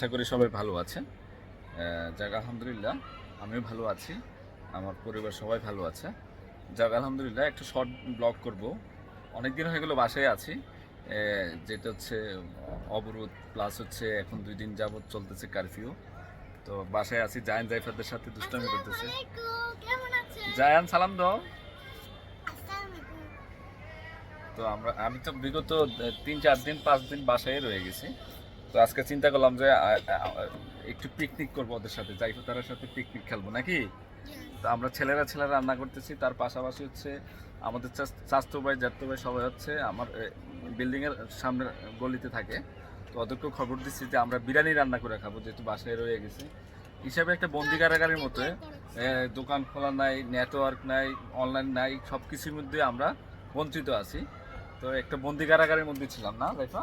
আশা করি সবাই ভালো আছেন যাক আলহামদুলিল্লাহ আমিও ভালো আছি। আমার পরিবার সবাই ভালো আছে। যাক আলহামদুলিল্লাহ একটা শর্ট ব্লগ করব। অনেক দিন হয়ে গেলো বাসায় আছি। যেটা হচ্ছে অবরোধ প্লাস হচ্ছে এখন দুই দিন যাবত চলতেছে কারফিউ তো বাসায় আছি জায়ান জাইফাদের সাথে দুষ্টামি করতেছে। জায়ান সালাম দাও। তো আমরা আমি তো বিগত তিন চার দিন পাঁচ দিন বাসায় রয়ে গেছি। তো আজকে চিন্তা করলাম যে একটু পিকনিক করব ওদের সাথে। যাইফো তার সাথে পিকনিক খেলব নাকি? তো আমরা ছেলেরা ছেলেরা রান্না করতেছি। তার পাশাপাশি হচ্ছে আমাদের স্বাস্থ্য ভাই জ্যাঠতো ভাই সবাই হচ্ছে আমার বিল্ডিং এর সামনে গলিতে থাকে। তো ওদেরকেও খবর দিচ্ছি যে আমরা বিরিয়ানি রান্না করে খাব যেহেতু বাসায় রয়ে গেছি। হিসাবে একটা বন্দি কারাগারের মতো। দোকান খোলা নাই নেটওয়ার্ক নাই অনলাইন নাই সব কিছুর মধ্যে আমরা বঞ্চিত আছি। তো একটা বন্দি কারাগারের মধ্যে ছিলাম না জাইফা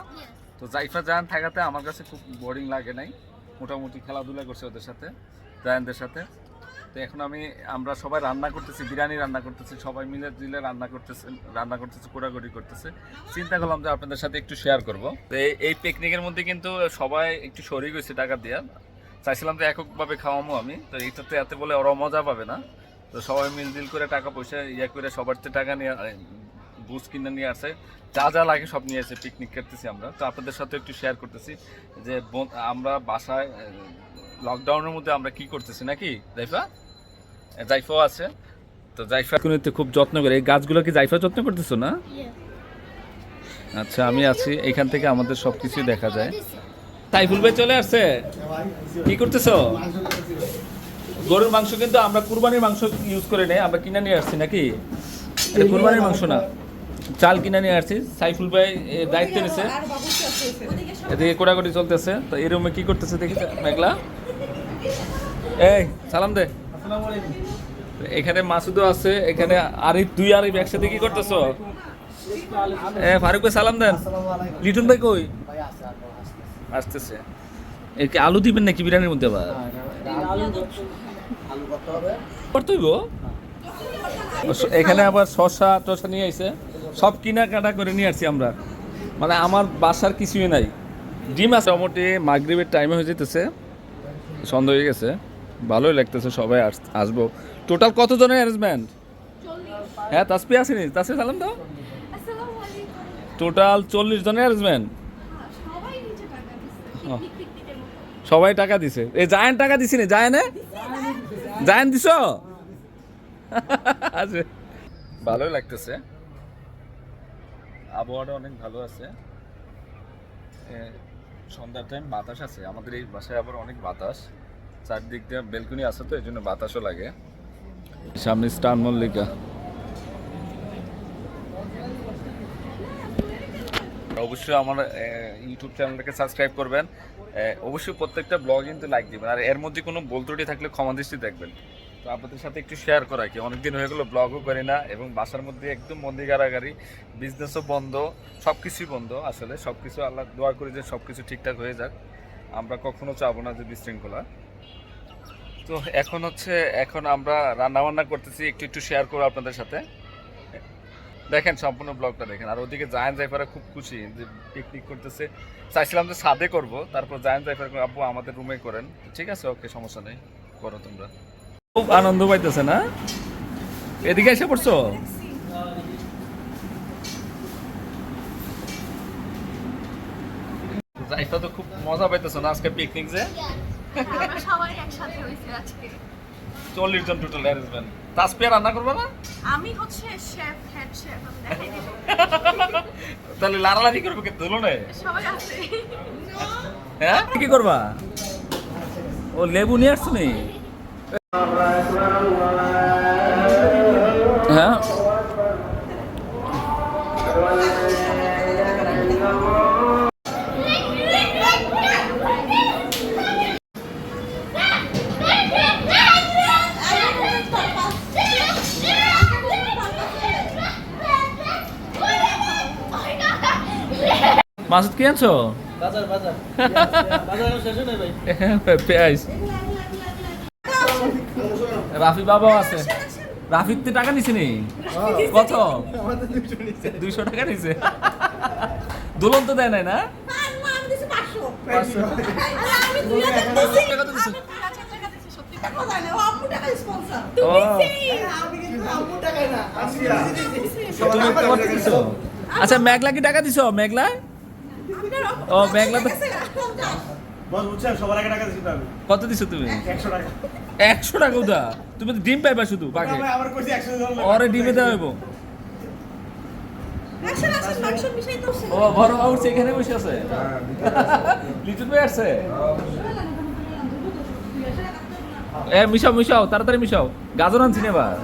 তো জাইফা জায়ান থাকাতে আমার কাছে খুব বোরিং লাগে নাই। মোটামুটি খেলাধুলা করছে ওদের সাথে জায়ানদের সাথে। তো এখন আমি, আমরা সবাই রান্না করতেছি, বিরিয়ানি রান্না করতেছি, সবাই মিলে দিলে রান্না করতেছে রান্না করতেছে কোড়াকুড়ি করতেছে। চিন্তা করলাম যে আপনাদের সাথে একটু শেয়ার করব। তো এই- পিকনিকের মধ্যে কিন্তু সবাই একটু শরিক হয়েছে টাকা দিয়ে। চাইছিলাম যে এককভাবে খাওয়ামো আমি, তো এইটাতে এতে বলে ওরা মজা পাবে না। তো সবাই মিলদিল করে টাকা পয়সা ইয়ে করে সবার টাকা নিয়ে বুস কিনে নিয়ে আসে যা যা লাগে সব নিয়ে এসে পিকনিক করতেছি আমরা। তো আপনাদের সাথে একটু শেয়ার করতেছি যে আমরা বাসায় লকডাউনের মধ্যে আমরা কি করতেছি নাকি? জাইফা? জাইফাও আছে। তো জাইফা কুনিতে খুব যত্ন করে এই গাছগুলো কি জাইফা যত্ন করতেছো না? আচ্ছা আমি আছি এখান থেকে আমাদের সব কিছুই দেখা যায়। তাইফুল ভাই চলে আসছে? কি করতেছো? গরুর মাংস কিন্তু আমরা কুরবানির মাংস ইউজ করে নেই আমরা কিনে নিয়ে আসছি নাকি? এটা কুরবানির মাংস না। চাল কিনে নিয়ে আসছি। সাইফুল ভাই দায়িত্ব নিছে। এদিকে কোড়াকুড়ি চলতেছে। তো এই রুমে কি করতেছে দেখি মেঘলা। এই সালাম দে। এখানে মাসুদও আছে এখানে আরিফ দুই আরিফ একসাথে কি করতেছো? এ ফারুক ভাই সালাম দেন। লিটন ভাই কই? আসতেছে। এর কি আলু দিবেন নাকি বিরিয়ানির মধ্যে আবার? করতেইব এখানে আবার শসা টসা নিয়ে আইছে। সব কিনা কাটা করে নিয়ে আসছি আমরা। মানে আমার বাসার কিছুই নাই। ডিম আছে মোটামুটি মাগরিবের টাইমে হয়ে যেতেছে। সন্ধ্যা হয়ে গেছে। ভালোই লাগতেছে সবাই আস- আসব। টোটাল কতজনের অ্যারেঞ্জমেন্ট হ্যাঁ তাসপি আসেনি? তাসপি সালাম দাও। টোটাল চল্লিশ জনের অ্যারেঞ্জমেন্ট সবাই টাকা দিছে। এই জায়ান টাকা দিছি নি? জায়ানে জায়ান। দিছ? আছে ভালোই লাগতেছে। আবহাওয়াটা অনেক ভালো আছে। সন্ধ্যার টাইম বাতাস আছে। আমাদের এই বাসায় আবার অনেক বাতাস। চারদিক দিয়ে বেলকনি আছে তো এই জন্য বাতাসও লাগে। সামনে স্টার মল্লিকা। অবশ্যই আমার ইউটিউব চ্যানেলটাকে সাবস্ক্রাইব করবেন। অবশ্যই প্রত্যেকটা ব্লগ কিন্তু লাইক দিবেন। আর এর মধ্যে কোনো বল ত্রুটি থাকলে ক্ষমা দৃষ্টি দেখবেন। তো আপনাদের সাথে একটু শেয়ার করা কি? অনেকদিন হয়ে গেলো ব্লগও করি না এবং বাসার মধ্যে একদম বন্দি গারাগারি বিজনেসও বন্ধ সব কিছুই বন্ধ আসলে। সব কিছু আল্লাহ দোয়া করি যে সব কিছু ঠিকঠাক হয়ে যাক। আমরা কখনো চাবো না যে বিশৃঙ্খলা। তো এখন হচ্ছে, এখন আমরা রান্না বান্না করতেছি। একটু একটু শেয়ার করব আপনাদের সাথে। দেখেন সম্পূর্ণ ব্লগটা দেখেন। আর ওদিকে জায়ান জাইফারা খুব খুশি যে পিকনিক করতেছে। চাইছিলাম যে ছাদে করব, তারপর জায়ান জাইফার আব্বু, আমাদের রুমে করেন। ঠিক আছে ওকে সমস্যা নেই, করো তোমরা। খুব আনন্দ পাইতেছে না? এদিকে এসে পড়ছো? তো খুব মজা পাইতেছো না আজকে পিকনিক যে? আমরা সবাই একসাথে হইছি আজকে চল্লিশ জন টোটাল অ্যারেঞ্জমেন্ট তাসপিয়া রান্না করবে না? আমি হচ্ছে শেফ হেড শেফ তাহলে লারালারি করবে কে ধুলো নেই সবাই আছে। হ্যাঁ? কি করবা? ও লেবু নিয়ে আসছো নি? হ্যাঁ? মাসুদ কি আনছো? বাজার বাজার। বাজার শেষ নেই ভাই। পেঁয়াজ। রাফি বাবাও আছে। রাফির তো টাকা নিছে নি? কত? দুইশো টাকা নিছে? দুলন তো দেয় নাই না? আমি দিছি 500 পাঁচশো। আরে আমি দুই হাজার দিছি। টাকা তো দিছো। আমি দুই হাজার টাকা দিছি, সত্যি কথা। কথা জানে, ও আম্মু টাকা sponsor। ও। আমি কিন্তু আম্মু টাকাই না, আমি নিজে দিছি। তুমি কত দিছো। আচ্ছা মেঘলা কি টাকা দিছ? মেঘলা? আপনার ও মেঘলা তো বস বুঝছেন সবার আগে টাকা দিছি তো আমি কত দিছো তুমি? একশো টাকা। একশো টাকা উদা? তুমি তো ডিম পাইবা শুধু বাকি আমি আবার কইছি একশো টাকা ওরে ডিমে দেওয়া হইব। আসেন, আসেন, মাংস মিশাই তো ও বড় বাবু সেখানে বসে আছে। লিটন ভাই আসছে? এ মিশাও মিশাও তাড়াতাড়ি মিশাও। গাজর আনছি না এবার।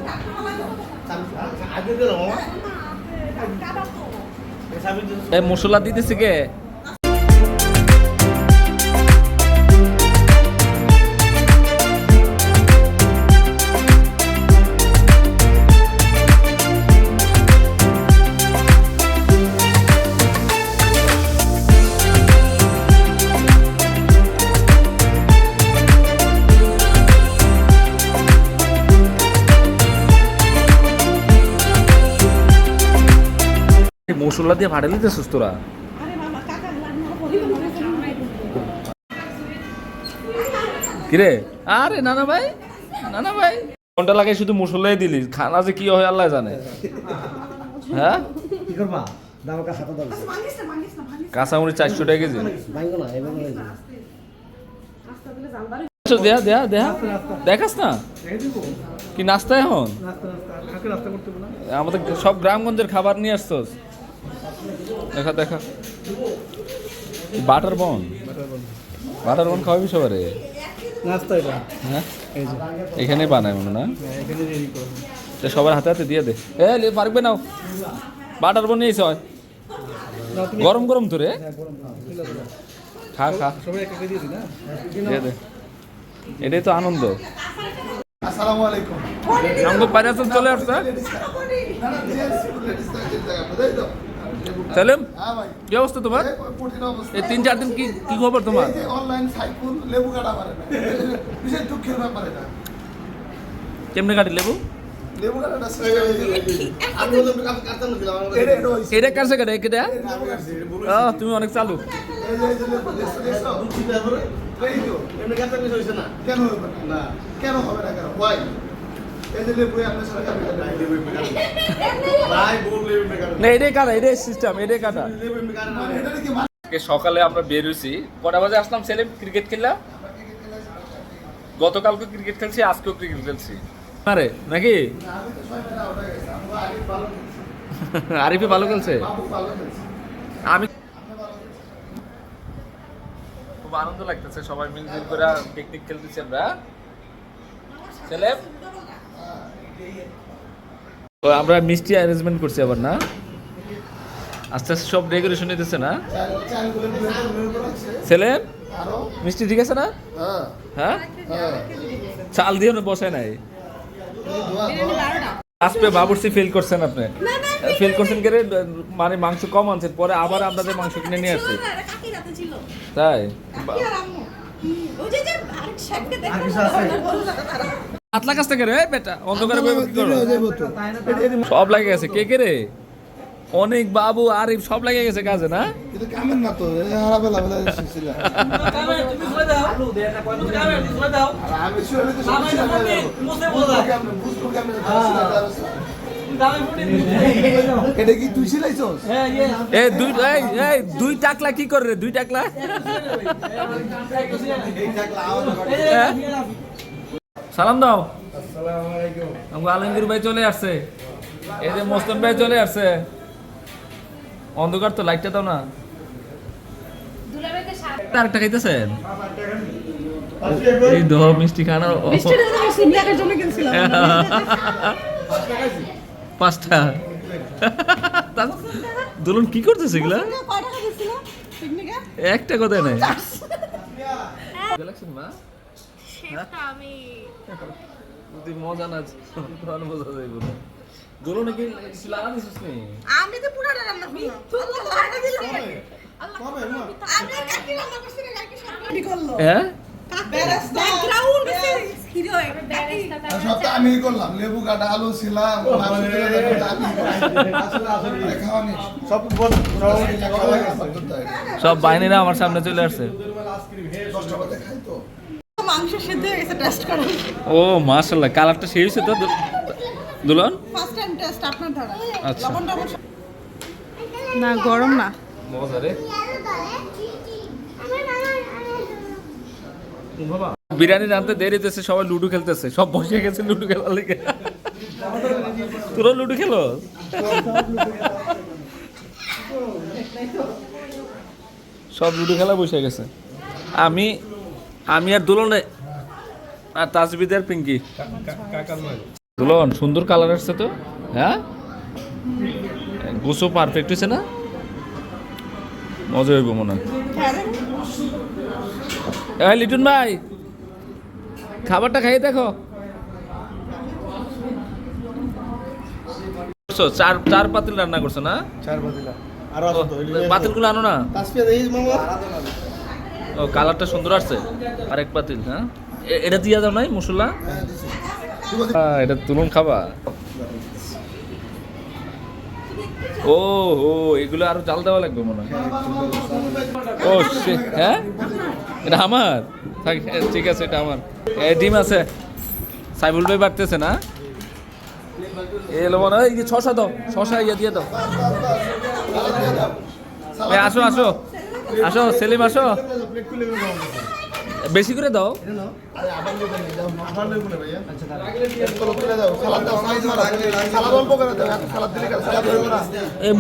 এ মশলা দিতেছে কে? মশলা দিয়ে ভাড়া লিতেছিস তোরা? কিরে? আরে নানা ভাই নানা ভাই। কোনটা লাগে শুধু মশলাই দিলি খানা যে কি হয় আল্লাহ জানে। হ্যাঁ? কি করবা। কাঁচামরিচ চারশো টাকা কেজি। দেয়া দেয়া দেয়া দেখাস না? কি নাস্তা এখন? আমাদের সব গ্রামগঞ্জের খাবার নিয়ে আসছোস। দেখা দেখা। বাটার বন? বাটার বন খাওয়াবি সবারে? নাস্তা এটা হ্যাঁ? এখানে বানায় মনে না? হ্যাঁ, এখানে তো সবার হাতে হাতে দিয়ে দে। এ লে পারবে নাও বাটার বন নিয়েছ? গরম গরম তো রে হ্যাঁ। খা খা। সবাই একটা করে দিয়ে দে। এটাই তো আনন্দ। আসসালামু আলাইকুম। আমাকে পাইরাসন চলে আসছে? সেলিম হ্যাঁ কি অবস্থা তোমার? এই তিন চার দিন কি কি খবর তোমার? অনলাইন সাইকুল লেবু কাটা পারে বিশেষ দুঃখের ব্যাপার এটা। কেমনে কাটি লেবু? এটা কাছে কাটে? কেটে কাটছি। তুমি অনেক চালু। কেন হবে না? না। কেন হবে না এটাই কাটা এটাই সিস্টেম এটাই কাটা মানে আজকে সকালে আমরা বের হয়েছি। কটা বাজে আসলাম সেলিম ক্রিকেট খেললাম গতকালকে ক্রিকেট খেলছি আজকেও ক্রিকেট খেলছি। আরে নাকি? আরিফে ভালো খেলছে? আমি খুব আনন্দ লাগতেছে সবাই মিলজুল করে পিকনিক খেলতেছি আমরা। সেলেম তো আমরা মিষ্টি অ্যারেঞ্জমেন্ট করছি আবার না? আস্তে আস্তে সব ডেকোরেশন নিতেছে না? আরও মিষ্টি ঠিক আছে না? হ্যাঁ? চাল দিয়ে বসায় নাই? আজকে বাবুর্চি ফেল করছেন আপনি। ফিল করছেন করে মানে মাংস কম আনছেন পরে আবার আপনাদের মাংস কিনে নিয়ে আসছি। ছিল ছিল। তাই কিছু থেকে রে বেটা। অন্ধকারে কি করো সব লাগে গেছে। কে কে রে? অনেক বাবু আরিফ সব লাগে গেছে কাজে না? কিন্তু কামেন না তো? হারা বেলা বেলা ছিল। আর আমি শুনে তো কেমন বুঝব কেমন এটা কি তুই ছিলাইছস এ দুই এই এই দুই টাকলা কি করে রে? দুই টাকলা? সালাম দাও। আলমগীর ভাই চলে আসছে। এই যে মোস্তম ভাই চলে আসছে। অন্ধকার তো লাইটটা দাও না। আরেকটা খাইতেছেন? এই দহ মিষ্টি খানা। পাঁচটা। দুলন কি করতেছে এগুলা? কয় টাকা দিছিল পিকনিকে? একটা কথা নাই। মা আমি যদি মজা না তাহলে বোঝা যাইব না। দুলন কি লাগা দিছিস নি? আমি তো পুরাটা রান্না করলাম। আমি। হ্যাঁ? লেবু কাটা আলু ছিলাম খাওয়ানি। সব বাহিনীরা আমার সামনে চলে আসছে। দশটা বাজে খাই তো। মাংস সিদ্ধ হয়ে গেছে টেস্ট করেন ও মাশাল্লাহ কালারটা সেই হয়েছে তো দুলন? ফার্স্ট টাইম টেস্ট আপনার ধরা আচ্ছা। না গরম না। মজা রে। বিরিয়ানি রানতে দেরি হতেছে সবাই লুডো খেলতেছে সব বসে গেছে লুডু খেলার লেগে। তোরা লুডু খেলো? সব লুডো খেলা বসে গেছে। আমি আমি আর দুলনে আর তাজবিদ আর পিঙ্কি। দুলন সুন্দর কালার আসছে তো হ্যাঁ? গোসো পারফেক্ট হয়েছে না? মজা হইব মনে হয়। লিটন ভাই খাবারটা খাইয়ে দেখো। করছ, চার চার পাতিল রান্না করছ না? চার পাতিল। আরও পাতিলগুলো আনো না? ও, কালারটা সুন্দর আসছে? আরেক পাতিল হ্যাঁ? এটা দিয়া দাও নাই, মশলা? এটা তুলুন খাবা। ও ও এগুলো আরও জাল দেওয়া লাগবে মনে হয়। ও হ্যাঁ? এটা আমার? ঠিক আছে, এটা আমার। ডিম আছে। সাইবুল ভাই বাড়তেছে না? এলো মনে হয় শশা দাও শশা ইয়ে দিয়ে দাও। আসো আসো। আসো সেলিম আসো। বেশি করে দাও।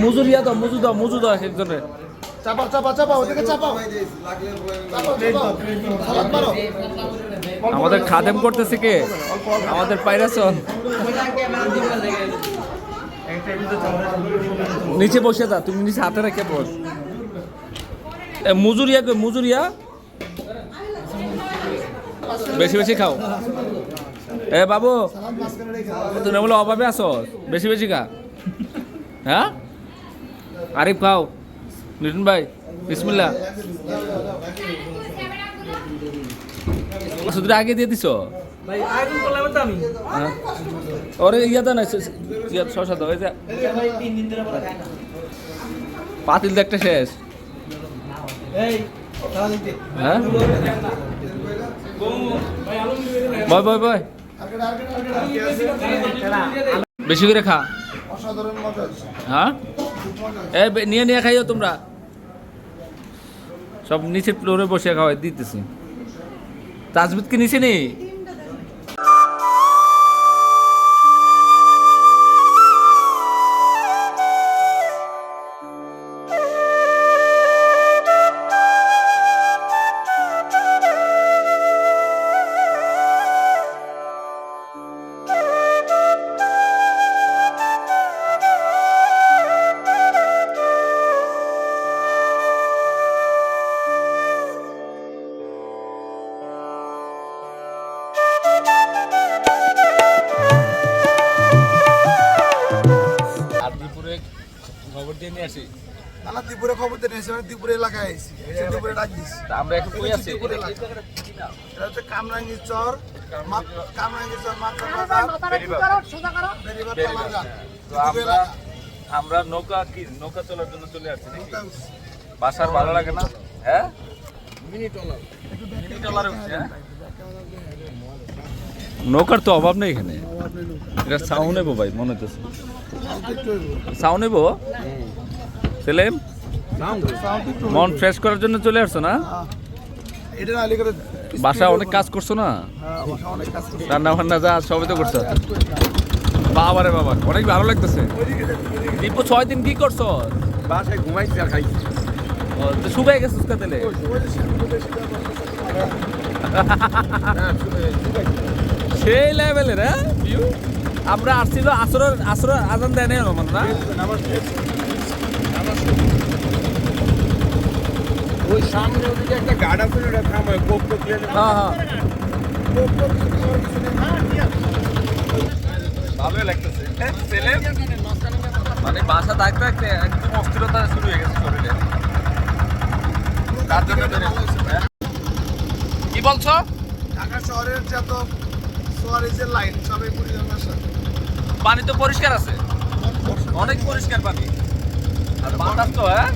মজুর ইয়া দাও মজুর দাও মজুর দাও একজনের চাপা চাপা চাপা ওদিকে চাপাও। আমাদের খাদেম করতেছে কে? আমাদের পাইরাসন। নিচে বসে যা তুমি নিচে হাতে রেখে বস। মজুরিয়া কই মজুরিয়া? বেশি বেশি খাও। এ বাবু তুমি বলে অভাবে আছো? বেশি বেশি খা। হ্যাঁ? আরিফ খাও। লিটন ভাই বিসমিল্লা শুধু আগে দিয়ে দিছো? হ্যাঁ। ওরে ইয়া দাও না শশা পাতিল তো একটা শেষ। হ্যাঁ? বয় বয় বয়। বেশি করে খা। অসাধারণ মজা হচ্ছে। হ্যাঁ? এ বে- নিয়ে নিয়ে খাইও তোমরা। সব নিচের ফ্লোরে বসে খাওয়াই দিতেছি। তাজবিদ কি নিচে নেই ত্রিপুরা এলাকায় ত্রিপুরা ডাক দিছি। আমরা এখন কই আছি? ত্রিপুরা এলাকা এটা হচ্ছে কামরাঙ্গি চর কামরাঙ্গি চর মাত্রা বাজার বেরিবাদ। পালাঘাট। তো আমরা আমরা নৌকা কি? নৌকা চলার জন্য চলে আসছি নাকি? বাসার ভালো লাগে না? হ্যাঁ? মিনি টলার উঠছে, হ্যাঁ? নৌকার তো অভাব নেই এখানে। এটা ছাউ নেব ভাই মনে হচ্ছে ছাউ নেব সেলেম? মন ফ্রেশ করার জন্য চলে আসছো না? বাসা অনেক কাজ করছ না? করছে। রান্না বান্না যা সবই তো করছ। বাবা রে বাবা অনেক ভালো লাগতেছে। দীপু ছয় দিন কি করছ? বাসায় ঘুমাইছি আর খাইছি। ও, তো শুকাই গেছিস কা সেই লেভেলের হ্যাঁ? আমরা আসছিল আসর আসর আজান দেয় নাই মানে না ওই সামনে ওদিকে একটা গার্ড আছে ওটা থামায় কোপ হ্যাঁ হ্যাঁ। ভালোই লাগতেছে। ছেলে? মানে বাসা থাকতে থাকতে একদম অস্থিরতা শুরু হয়ে গেছে শরীরে। তার জন্য হ্যাঁ? কি বলছো? ঢাকা শহরের যত সোয়ারিজের লাইন সবাই পরিচালনার সাথে। পানি তো পরিষ্কার আছে। অনেক পরিষ্কার পানি। আর বাতাস তো হ্যাঁ?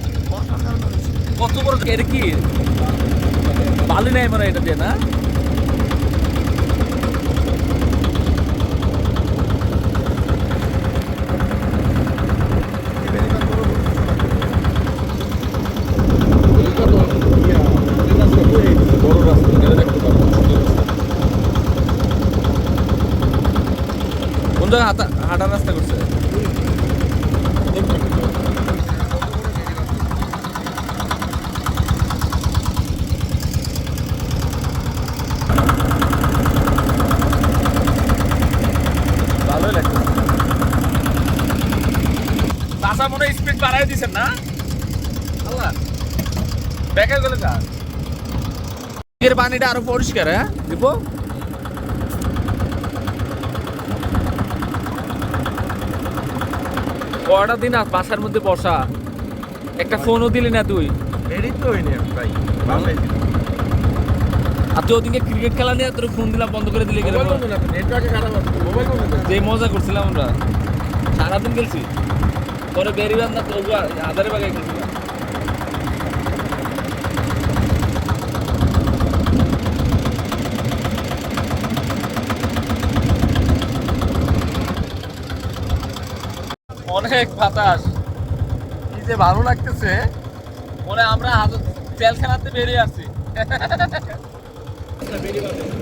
কত বড় এটা কি? বালি নাই মানে এটা দিয়ে না? কোন রাস্তা করছে। বাড়াই দিছেন না? আল্লাহ। দেখা গেলে যা। এর পানিটা আরও পরিষ্কার হ্যাঁ? দিব? কয়টা দিন আর বাসার মধ্যে বসা। একটা ফোনও দিলি না তুই। তো ভাই। আর তুই ওদিকে ক্রিকেট খেলা নিয়ে তোর ফোন দিলাম বন্ধ করে দিলে যে মজা করছিলাম আমরা। সারাদিন খেলছি পরে বেরিবাদ না তো আধারে বাগায় খেলছিলাম অনেক বাতাস। কি যে ভালো লাগতেছে। মনে আমরা তেল খেলাতে বেরিয়ে আসছি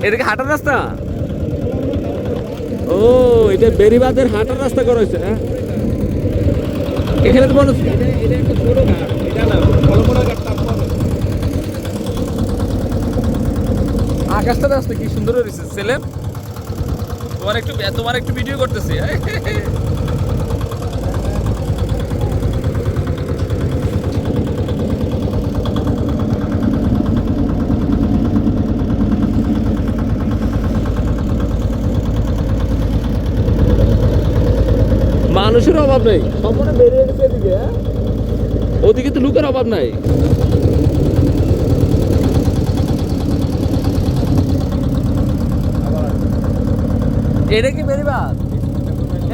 এদিকে হাঁটার রাস্তা? ও এটা বেরিবাদের হাঁটার রাস্তা করা হয়েছে হ্যাঁ? এখানে তো মানুষ আকাশটা আসতে কি সুন্দর হয়েছে। ছেলে, তোমার একটু তোমার একটু ভিডিও করতেছি মানুষের অভাব নেই। সম্পূর্ণ বেরিয়ে গেছে এদিকে হ্যাঁ? ওদিকে তো লুকের অভাব নাই। এটা কি বেরিবাদ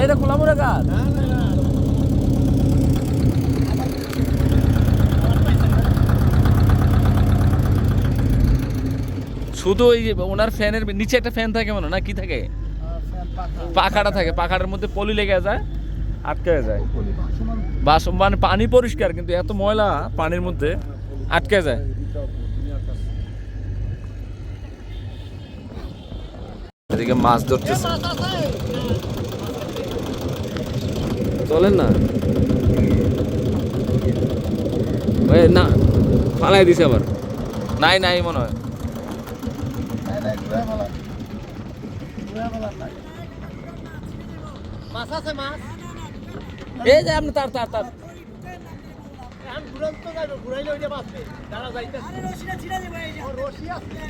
এটা খোলামুড়া গাছ শুধু ওই যে ওনার ফ্যানের নিচে একটা ফ্যান থাকে মনে না কি থাকে? পাখাটা থাকে পাখাটার মধ্যে পলি লেগে যায়। আটকে যায়। বাস মানে পানি পরিষ্কার, কিন্তু এত ময়লা পানির মধ্যে আটকে যায়। এদিকে মাছ ধরতেছে। চলেন না। না, ফালাই দিছে আবার। নাই নাই, মনে হয়। মাছ আছে, মাছ। এই যে আপনি তার তার তার। ঘুরাইলে ওইটা বাঁচবে। দাঁড়া যাইতেছে। রশি আছে।